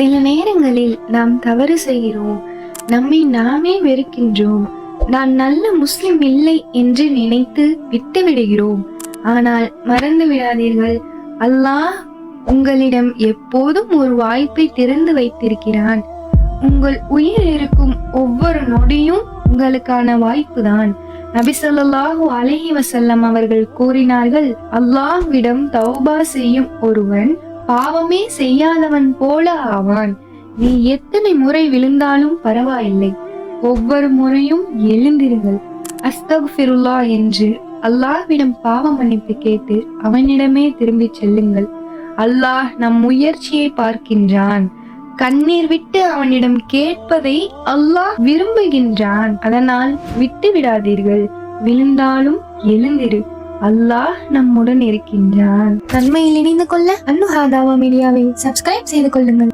சில நேரங்களில் நாம் தவறு செய்கிறோம். நம்மை நாமே வெறுக்கின்றோம். நான் நல்ல முஸ்லிம் இல்லை என்று நினைத்து விட்டுவிடுகிறோம். ஆனால் மறந்து விடாதீர்கள். அல்லாஹ் உங்களிடம் எப்போதும் ஒரு வாய்ப்பை திறந்து வைத்திருக்கிறான். உங்கள் உயிர் இருக்கும் ஒவ்வொரு நொடியும் உங்களுக்கான வாய்ப்புதான். நபிசல்லாஹு அலஹி வசல்லம் அவர்கள் கூறினார்கள் அல்லாஹ்விடம் தௌபா செய்யும் ஒருவன் பாவமே செய்யாதவன் போல ஆவான். நீ எத்தனை முறை விழுந்தாலும் பரவாயில்லை. ஒவ்வொரு முறையும் எழுந்திருங்கள். அஸ்தக்ஃபிருல்லா என்று அல்லாஹ்விடம் பாவ மன்னிப்பு கேட்டு அவனிடமே திரும்பிச் செல்லுங்கள். அல்லாஹ் நம் முயற்சியை பார்க்கின்றான். கண்ணீர் விட்டு அவனிடம் கேட்பதை அல்லாஹ் விரும்புகின்றான். அதனால் விட்டு விடாதீர்கள் விழுந்தாலும் எழுந்திரு. அல்லாஹ் நம்முடன் இருக்கின்றான். நன்மையில் இணைந்து கொள்ள அன்னுஹாதாவா மீடியாவை சப்ஸ்கிரைப் செய்து கொள்ளுங்கள்.